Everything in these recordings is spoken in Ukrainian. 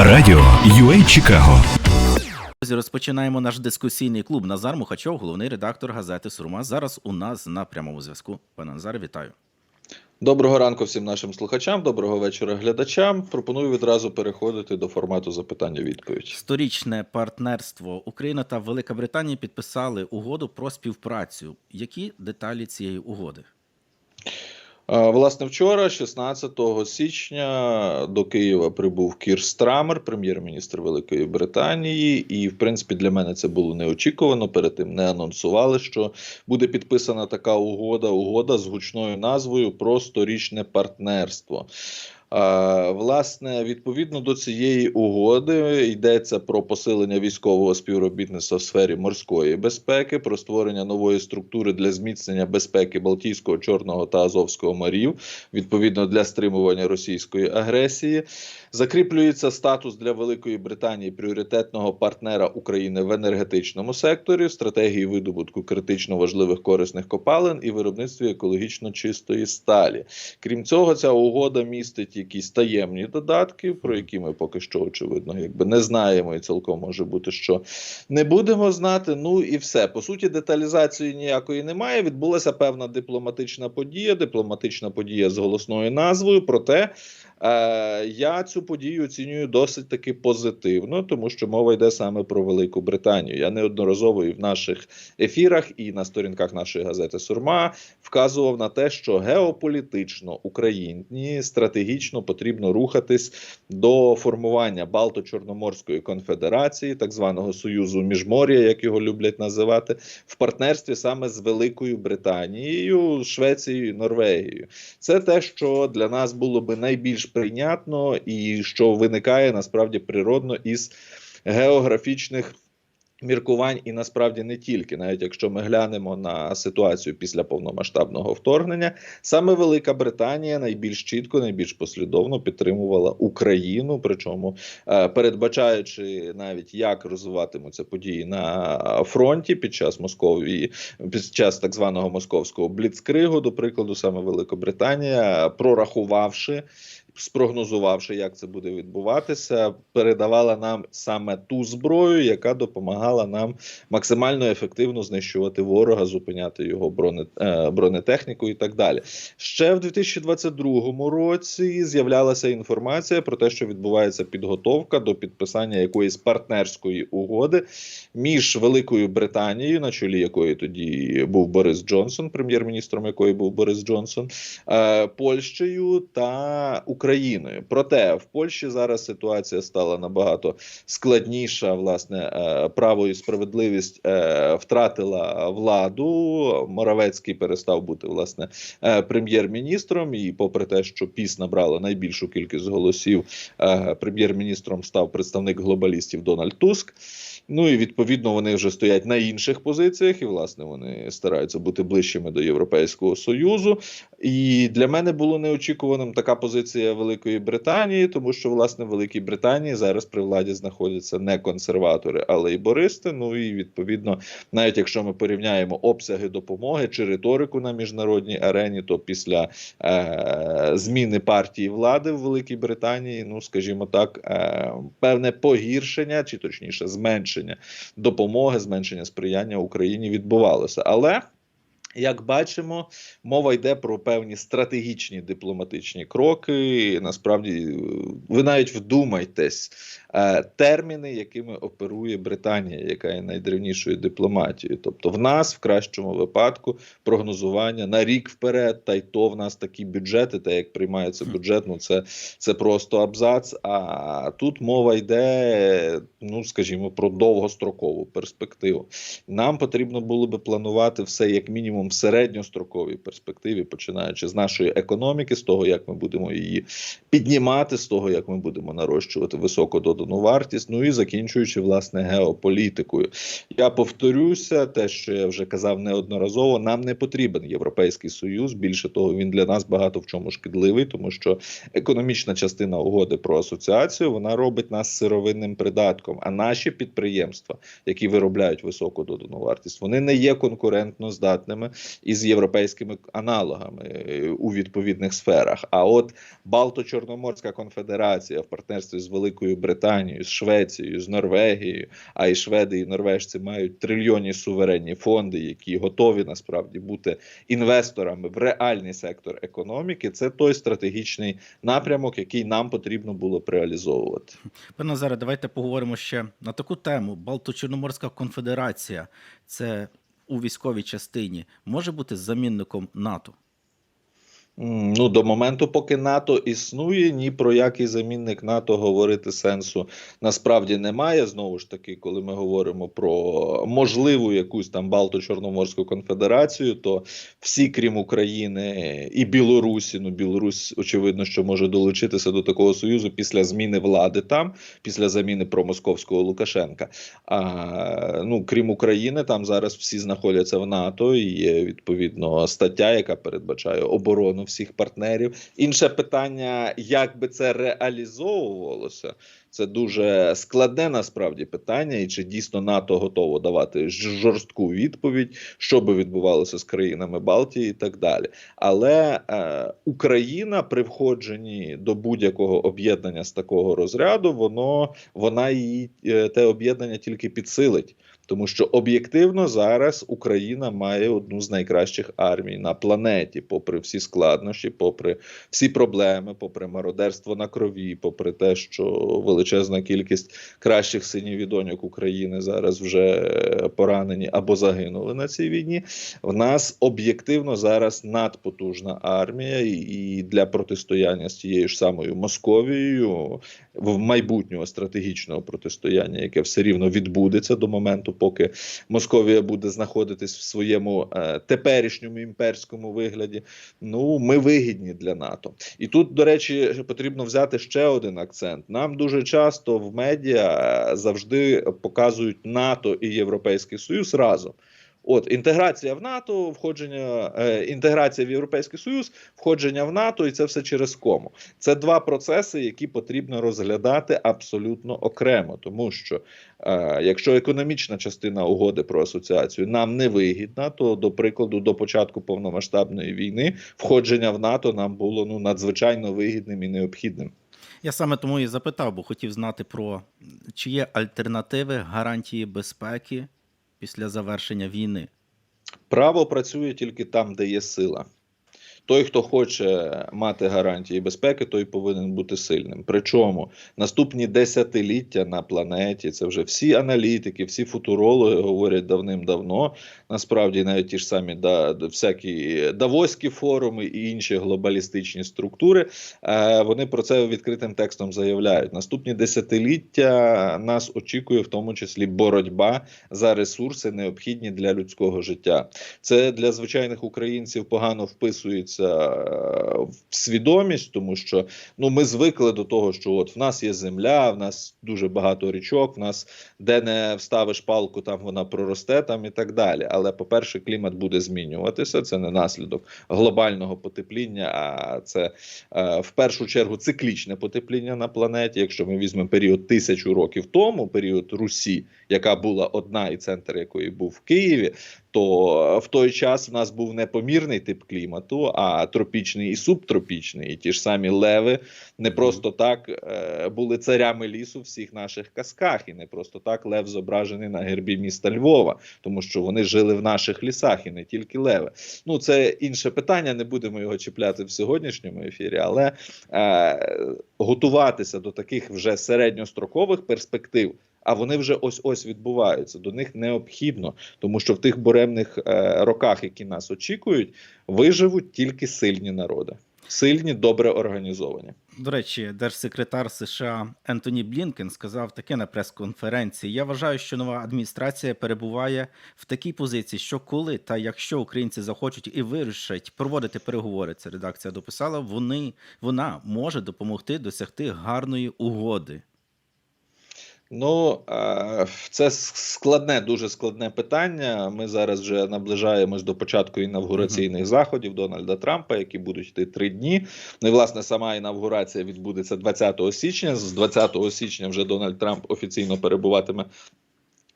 Радіо UA Чикаго. Розпочинаємо наш дискусійний клуб. Назар Мухачов, головний редактор газети Сурма. Зараз у нас на прямому зв'язку. Пане Назаре, вітаю. Доброго ранку всім нашим слухачам, доброго вечора глядачам. Пропоную відразу переходити до формату запитання-відповідь. Сторічне партнерство Україна та Велика Британія підписали угоду про співпрацю. Які деталі цієї угоди? А, Власне, вчора, 16 січня, до Києва прибув Кір Страмер, прем'єр-міністр Великої Британії. І, в принципі, для мене це було неочікувано. Перед тим не анонсували, що буде підписана така угода. Угода з гучною назвою про сторічне партнерство. Власне, відповідно до цієї угоди йдеться про посилення військового співробітництва в сфері морської безпеки, про створення нової структури для зміцнення безпеки Балтійського, Чорного та Азовського морів, відповідно для стримування російської агресії. Закріплюється статус для Великої Британії пріоритетного партнера України в енергетичному секторі, в стратегії видобутку критично важливих корисних копалин і виробництві екологічно чистої сталі. Крім цього, ця угода містить якісь таємні додатки, про які ми поки що очевидно якби не знаємо, і цілком може бути, що не будемо знати. Ну і все по суті, деталізації ніякої немає. Відбулася певна дипломатична подія, дипломатична подія з голосною назвою. Проте е, я цю подію оцінюю досить таки позитивно, тому що мова йде саме про Велику Британію. Я неодноразово і в наших ефірах, і на сторінках нашої газети Сурма вказував на те, що геополітично Україні стратегічно потрібно рухатись до формування Балто-Чорноморської конфедерації, так званого Союзу Міжмор'я, як його люблять називати, в партнерстві саме з Великою Британією, Швецією, і Норвегією. Це те, що для нас було би найбільш прийнятно, і що виникає насправді природно із географічних. Міркувань і насправді не тільки, навіть якщо ми глянемо на ситуацію після повномасштабного вторгнення, саме Велика Британія найбільш чітко, найбільш послідовно підтримувала Україну, причому е, передбачаючи навіть як розвиватимуться події на фронті під час Московії, під час так званого московського бліцкригу, до прикладу, саме Великобританія, прорахувавши спрогнозувавши, як це буде відбуватися, передавала нам саме ту зброю, яка допомагала нам максимально ефективно знищувати ворога, зупиняти його е, бронетехніку і так далі. Ще в 2022 році з'являлася інформація про те, що відбувається підготовка до підписання якоїсь партнерської угоди між Великою Британією, на чолі якої тоді був Борис Джонсон, прем'єр-міністром якої був Борис Джонсон, е, Польщею та Україною. Проте в Польщі зараз ситуація стала набагато складніша. Власне, е, право і справедливість е, втратила владу. Моравецький перестав бути власне е, прем'єр-міністром. І, попри те, що піс набрала найбільшу кількість голосів, прем'єр-міністром став представник глобалістів Дональд Туск. Ну і відповідно вони вже стоять на інших позиціях, і власне вони стараються бути ближчими до Європейського союзу. І для мене було неочікуваним така позиція Великої Британії, тому що власне в Великій Британії зараз при владі знаходяться не консерватори, а лейбористи. Ну і відповідно, навіть якщо ми порівняємо обсяги допомоги чи риторику на міжнародній арені, то після е, зміни партії влади в Великій Британії, ну скажімо так, е, певне погіршення, чи точніше зменшення допомоги, зменшення сприяння Україні відбувалося. Але як бачимо, мова йде про певні стратегічні дипломатичні кроки. Насправді, ви навіть вдумайтесь, е, терміни, якими оперує Британія, яка є найдревнішою дипломатією. Тобто, в нас в кращому випадку прогнозування на рік вперед, та й то в нас такі бюджети, та як приймається бюджет, ну це, це просто абзац. А тут мова йде, ну скажімо, про довгострокову перспективу. Нам потрібно було би планувати все як мінімум в середньостроковій перспективі, починаючи з нашої економіки, з того, як ми будемо її піднімати, з того, як ми будемо нарощувати високо додану вартість, ну і закінчуючи власне геополітикою. Я повторюся, те, що я вже казав неодноразово, нам не потрібен європейський союз. Більше того, він для нас багато в чому шкідливий, тому що економічна частина угоди про асоціацію вона робить нас сировинним придатком. А наші підприємства, які виробляють високу додану вартість, вони не є конкурентно здатними партнерами і з європейськими аналогами е, у відповідних сферах. А от Балто-Чорноморська конфедерація в партнерстві з Великою Британією, з Швецією, з Норвегією, а і шведи і норвежці мають трильйонні суверенні фонди, які готові насправді бути інвесторами в реальний сектор економіки. Це той стратегічний напрямок, який нам потрібно було б реалізовувати. Пане Назаре, давайте поговоримо ще на таку тему. Балто-Чорноморська конфедерація це у військовій частині може бути замінником НАТО. Ну, до моменту, поки НАТО існує, ні про який замінник НАТО говорити сенсу насправді немає. Знову ж таки, коли ми говоримо про можливу якусь там Балто-Чорноморську конфедерацію, то всі, крім України і Білорусі, ну Білорусь, очевидно, що може долучитися до такого союзу після зміни влади там, після заміни промосковського Лукашенка. А ну крім України, там зараз всі знаходяться в НАТО. і Є відповідно стаття, яка передбачає оборону всіх партнерів. Інше питання, як би це реалізовувалося, це дуже складне насправді питання, і чи дійсно НАТО готово давати жорстку відповідь, що би відбувалося з країнами Балтії і так далі. Але е, Україна при входженні до будь-якого об'єднання з такого розряду, воно вона її е, те об'єднання тільки підсилить. Тому що об'єктивно зараз Україна має одну з найкращих армій на планеті, попри всі складнощі, попри всі проблеми, попри мародерство на крові, попри те, що величезна кількість кращих синів і України зараз вже поранені або загинули на цій війні. В нас об'єктивно зараз надпотужна армія, і для протистояння з тією ж самою Московією в майбутнього стратегічного протистояння, яке все рівно відбудеться до моменту, поки Московія буде знаходитись в своєму е, теперішньому імперському вигляді. Ну, ми вигідні для НАТО. І тут, до речі, потрібно взяти ще один акцент. Нам дуже часто в медіа е, завжди показують НАТО і Європейський Союз разом. От інтеграція в НАТО, входження, е, інтеграція в Європейський Союз, входження в НАТО, і це все через кому. Це два процеси, які потрібно розглядати абсолютно окремо, тому що е, якщо економічна частина угоди про асоціацію нам не вигідна, то до прикладу, до початку повномасштабної війни входження в НАТО нам було ну надзвичайно вигідним і необхідним. Я саме тому і запитав, бо хотів знати про чи є альтернативи гарантії безпеки після завершення війни. Право працює тільки там, де є сила. Той, хто хоче мати гарантії безпеки, той повинен бути сильним. Причому наступні десятиліття на планеті це вже всі аналітики, всі футурологи говорять давним-давно. Насправді, навіть ті ж самі да, всякі давоські форуми і інші глобалістичні структури. Е, вони про це відкритим текстом заявляють. Наступні десятиліття нас очікує в тому числі боротьба за ресурси, необхідні для людського життя. Це для звичайних українців погано вписується е, в свідомість, тому що ну ми звикли до того, що от в нас є земля, в нас дуже багато річок, в нас де не вставиш палку, там вона проросте, там і так далі. Але по-перше, клімат буде змінюватися. Це не наслідок глобального потепління, а це е, в першу чергу циклічне потепління на планеті. Якщо ми візьмемо період тисячу років тому, період Русі, яка була одна і центр якої був в Києві, то в той час в нас був не помірний тип клімату, а тропічний і субтропічний. І ті ж самі леви не просто так е, були царями лісу в всіх наших казках, і не просто так лев зображений на гербі міста Львова, тому що вони жили в наших лісах і не тільки леви. Ну це інше питання. Не будемо його чіпляти в сьогоднішньому ефірі, але е, готуватися до таких вже середньострокових перспектив. А вони вже ось ось відбуваються. До них необхідно, тому що в тих буремних е, роках, які нас очікують, виживуть тільки сильні народи, сильні, добре організовані. До речі, держсекретар США Ентоні Блінкен сказав таке на прес-конференції. Я вважаю, що нова адміністрація перебуває в такій позиції, що коли та якщо українці захочуть і вирішать проводити переговори, це редакція дописала, вони вона може допомогти досягти гарної угоди. Ну це складне, дуже складне питання. Ми зараз вже наближаємось до початку інавгураційних заходів Дональда Трампа, які будуть йти три дні. Ну і власне сама інавгурація відбудеться 20 січня. З 20 січня вже Дональд Трамп офіційно перебуватиме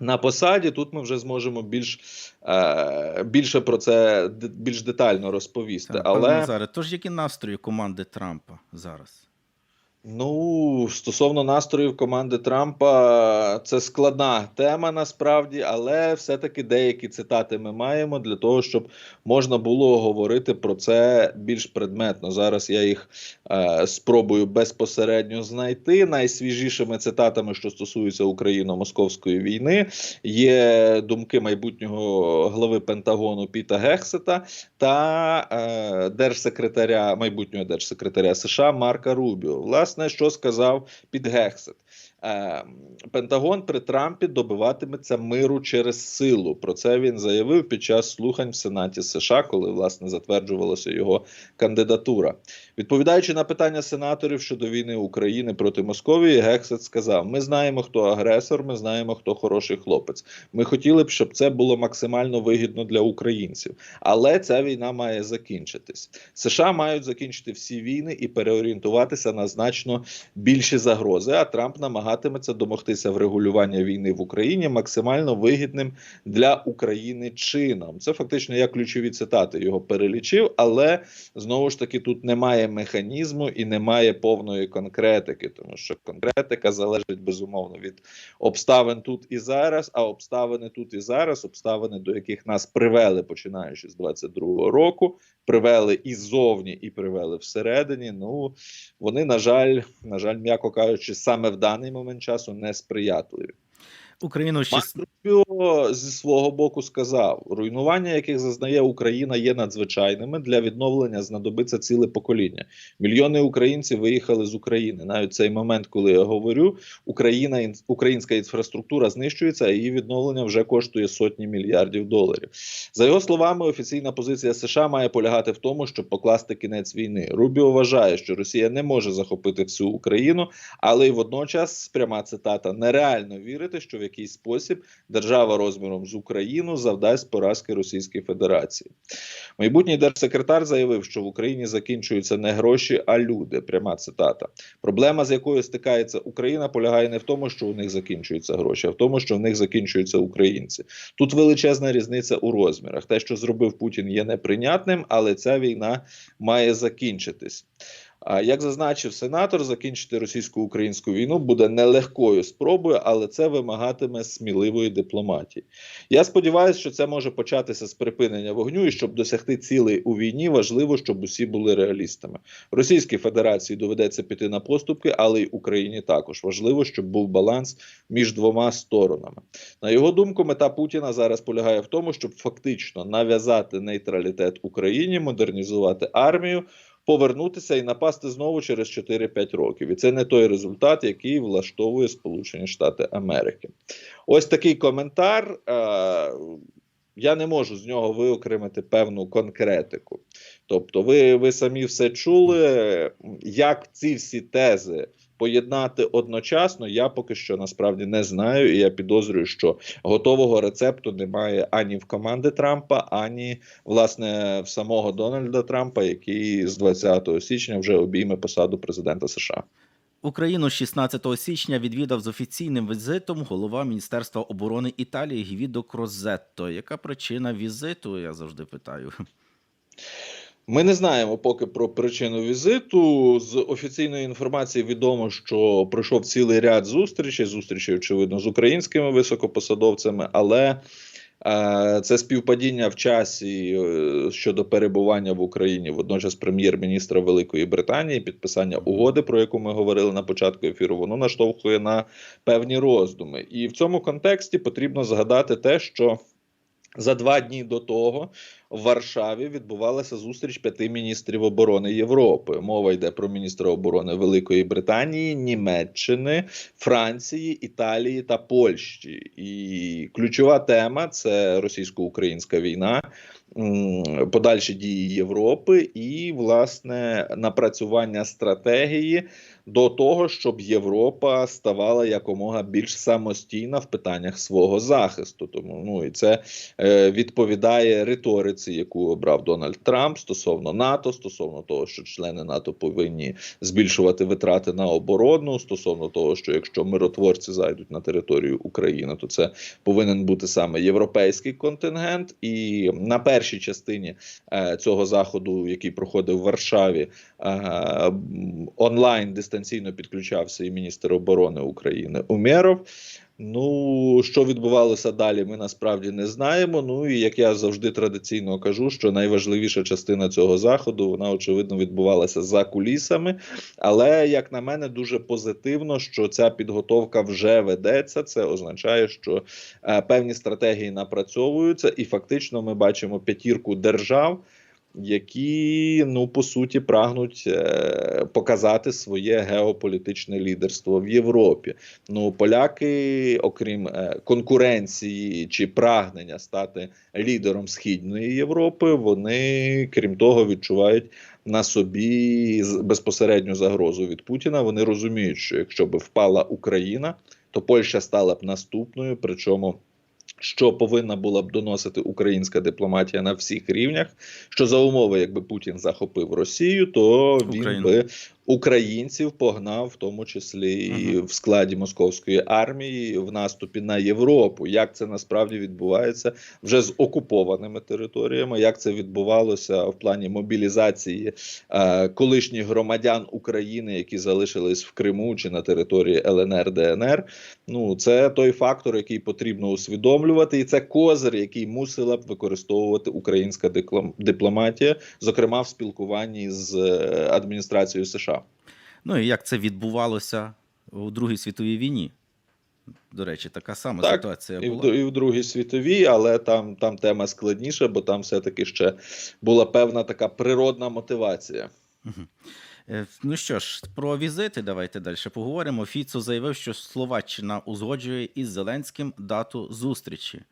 на посаді. Тут ми вже зможемо більш е, більше про це більш детально розповісти. Так, Але Назаре, тож які настрої команди Трампа зараз? Ну, стосовно настроїв команди Трампа, це складна тема насправді, але все-таки деякі цитати ми маємо для того, щоб можна було говорити про це більш предметно. Зараз я їх е, спробую безпосередньо знайти. Найсвіжішими цитатами, що стосуються Україно-московської війни, є думки майбутнього глави Пентагону Піта Гексета та е, держсекретаря майбутнього держсекретаря США Марка Рубіо. Власне, що сказав Піт Гексет. Е, Пентагон при Трампі добиватиметься миру через силу. Про це він заявив під час слухань в Сенаті США, коли власне затверджувалася його кандидатура. Відповідаючи на питання сенаторів щодо війни України проти Московії, Гексет сказав: Ми знаємо, хто агресор, ми знаємо, хто хороший хлопець. Ми хотіли б, щоб це було максимально вигідно для українців, але ця війна має закінчитись. США мають закінчити всі війни і переорієнтуватися на значно більші загрози. А Трамп намагатиметься домогтися врегулювання війни в Україні максимально вигідним для України чином. Це фактично я ключові цитати його перелічив, але знову ж таки тут немає механізму і немає повної конкретики, тому що конкретика залежить безумовно від обставин тут і зараз. А обставини тут і зараз, обставини, до яких нас привели, починаючи з 22-го року, привели і ззовні, і привели всередині. Ну вони, на жаль, на жаль, м'яко кажучи, саме в даний момент часу несприятливі. Україну 6... Марк зі свого боку сказав: руйнування, яких зазнає Україна, є надзвичайними. Для відновлення знадобиться ціле покоління. Мільйони українців виїхали з України. Навіть цей момент, коли я говорю, Україна українська інфраструктура знищується, а її відновлення вже коштує сотні мільярдів доларів. За його словами, офіційна позиція США має полягати в тому, щоб покласти кінець війни. Рубіо вважає, що Росія не може захопити всю Україну, але й водночас пряма цитата нереально вірити, що в якийсь спосіб держава розміром з Україну завдасть поразки Російській Федерації. Майбутній держсекретар заявив, що в Україні закінчуються не гроші, а люди. Пряма цитата. Проблема, з якою стикається Україна, полягає не в тому, що у них закінчуються гроші, а в тому, що в них закінчуються українці. Тут величезна різниця у розмірах. Те, що зробив Путін, є неприйнятним, але ця війна має закінчитись. А як зазначив сенатор, закінчити російсько-українську війну буде нелегкою спробою, але це вимагатиме сміливої дипломатії. Я сподіваюся, що це може початися з припинення вогню, і щоб досягти цілей у війні, важливо, щоб усі були реалістами. Російській Федерації доведеться піти на поступки, але й Україні також важливо, щоб був баланс між двома сторонами. На його думку, мета Путіна зараз полягає в тому, щоб фактично нав'язати нейтралітет Україні, модернізувати армію повернутися і напасти знову через 4-5 років. І це не той результат, який влаштовує Сполучені Штати Америки. Ось такий коментар. Е, я не можу з нього виокремити певну конкретику. Тобто, ви, ви самі все чули, як ці всі тези поєднати одночасно, я поки що насправді не знаю. І я підозрюю, що готового рецепту немає ані в команди Трампа, ані власне в самого Дональда Трампа, який з 20 січня вже обійме посаду президента США. Україну 16 січня відвідав з офіційним візитом голова Міністерства оборони Італії Гвідо Крозетто. Яка причина візиту? Я завжди питаю. Ми не знаємо поки про причину візиту. З офіційної інформації відомо, що пройшов цілий ряд зустрічей. Зустрічей, очевидно, з українськими високопосадовцями, але е, це співпадіння в часі е, щодо перебування в Україні водночас прем'єр-міністра Великої Британії, підписання угоди, про яку ми говорили на початку ефіру, воно наштовхує на певні роздуми. І в цьому контексті потрібно згадати те, що за два дні до того в Варшаві відбувалася зустріч п'яти міністрів оборони Європи. Мова йде про міністра оборони Великої Британії, Німеччини, Франції, Італії та Польщі. І ключова тема це російсько-українська війна. Подальші дії Європи і власне напрацювання стратегії до того, щоб Європа ставала якомога більш самостійна в питаннях свого захисту. Тому ну і це е, відповідає риториці, яку обрав Дональд Трамп стосовно НАТО, стосовно того, що члени НАТО повинні збільшувати витрати на оборону, стосовно того, що якщо миротворці зайдуть на територію України, то це повинен бути саме європейський контингент. І на першій частині е, цього заходу, який проходив в Варшаві, е, онлайн дистанційно підключався і міністр оборони України Умєров. Ну, що відбувалося далі, ми насправді не знаємо. Ну і як я завжди традиційно кажу, що найважливіша частина цього заходу вона очевидно відбувалася за кулісами. Але як на мене, дуже позитивно, що ця підготовка вже ведеться. Це означає, що е, певні стратегії напрацьовуються, і фактично ми бачимо п'ятірку держав. Які ну по суті прагнуть е, показати своє геополітичне лідерство в Європі. Ну поляки, окрім е, конкуренції чи прагнення стати лідером східної Європи, вони крім того відчувають на собі безпосередню загрозу від Путіна. Вони розуміють, що якщо би впала Україна, то Польща стала б наступною, причому. Що повинна була б доносити українська дипломатія на всіх рівнях? Що за умови, якби Путін захопив Росію, то він Україну. би українців погнав, в тому числі і в складі московської армії в наступі на Європу. Як це насправді відбувається вже з окупованими територіями? Як це відбувалося в плані мобілізації е, колишніх громадян України, які залишились в Криму чи на території ЛНР ДНР? Ну це той фактор, який потрібно усвідомлювати, і це козир, який мусила б використовувати українська дипломатія, зокрема в спілкуванні з е, адміністрацією США. Ну і як це відбувалося у Другій світовій війні? До речі, така сама Так, ситуація І в, була. і в Другій світовій, але там, там тема складніша, бо там все-таки ще була певна така природна мотивація. Мгм. Е, Ну що ж, про візити давайте далі поговоримо. Фіцо заявив, що Словаччина узгоджує із Зеленським дату зустрічі.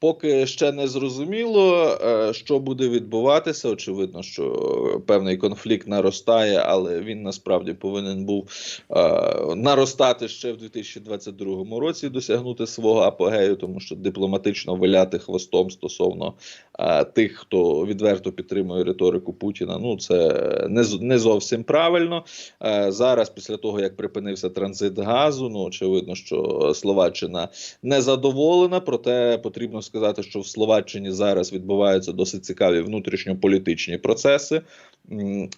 Поки ще не зрозуміло, е, що буде відбуватися. Очевидно, що певний конфлікт наростає, але він насправді повинен був е, наростати ще в 2022 році, досягнути свого апогею, тому що дипломатично виляти хвостом стосовно е, тих, хто відверто підтримує риторику Путіна. Ну це не зовсім правильно. Зараз, після того як припинився транзит газу, ну очевидно, що Словаччина не задоволена, проте потрібно сказати, що в Словаччині зараз відбуваються досить цікаві внутрішньополітичні процеси.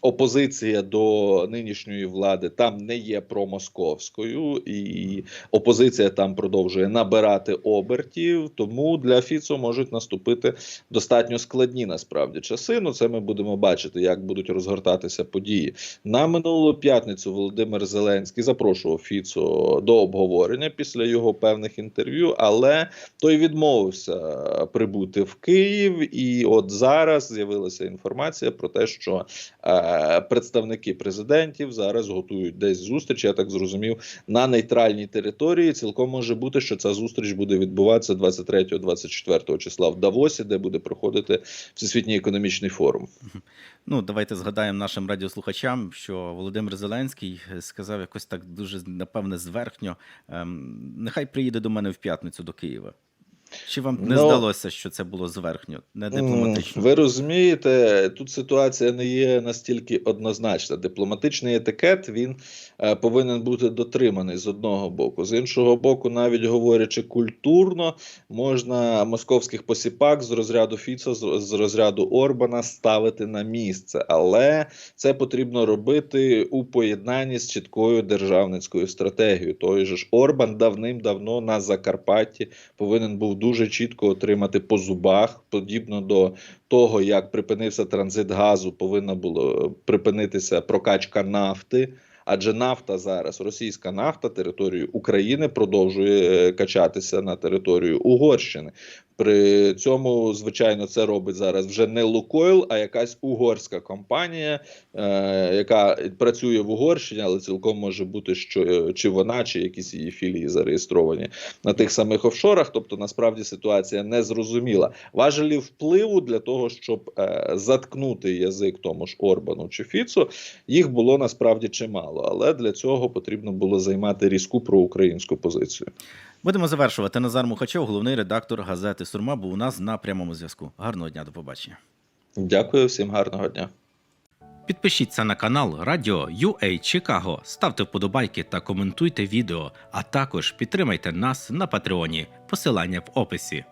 Опозиція до нинішньої влади там не є промосковською, і опозиція там продовжує набирати обертів. Тому для Фіцо можуть наступити достатньо складні насправді часи. Ну це ми будемо бачити, як будуть розгортатися події. На минулу п'ятницю Володимир Зеленський запрошував Фіцо до обговорення після його певних інтерв'ю, але той відмовився прибути в Київ. І от зараз з'явилася інформація про те, що представники президентів зараз готують десь зустріч. Я так зрозумів, на нейтральній території. Цілком може бути, що ця зустріч буде відбуватися 23-24 числа в Давосі, де буде проходити всесвітній економічний форум. Ну, давайте згадаємо нашим радіослухачам, що Володимир Зеленський сказав якось так дуже напевне зверхньо. Ем, нехай приїде до мене в п'ятницю до Києва. Чи вам не Ну, здалося, що це було зверхньо, не дипломатично? Ви розумієте, тут ситуація не є настільки однозначна. Дипломатичний етикет він е, повинен бути дотриманий з одного боку. З іншого боку, навіть говорячи культурно, можна московських посіпак з розряду Фіцо, з, з розряду Орбана ставити на місце, але це потрібно робити у поєднанні з чіткою державницькою стратегією. Той же ж Орбан давним-давно на Закарпатті повинен був дуже чітко отримати по зубах, подібно до того, як припинився транзит газу, повинна було припинитися прокачка нафти. Адже нафта зараз, російська нафта територію України продовжує е, качатися на територію Угорщини. При цьому, звичайно, це робить зараз вже не Лукойл, а якась угорська компанія, е, яка працює в Угорщині, але цілком може бути, що е, чи вона, чи якісь її філії зареєстровані на тих самих офшорах. Тобто, насправді ситуація не зрозуміла. Важелі впливу для того, щоб е, заткнути язик тому ж Орбану чи Фіцу, їх було насправді чимало. Але для цього потрібно було займати різку проукраїнську позицію. Будемо завершувати. Назар Мухачов, головний редактор газети Сурма, був у нас на прямому зв'язку. Гарного дня, до побачення. Дякую всім гарного дня. Підпишіться на канал Радіо UA Чикаго, ставте вподобайки та коментуйте відео, а також підтримайте нас на Патреоні. Посилання в описі.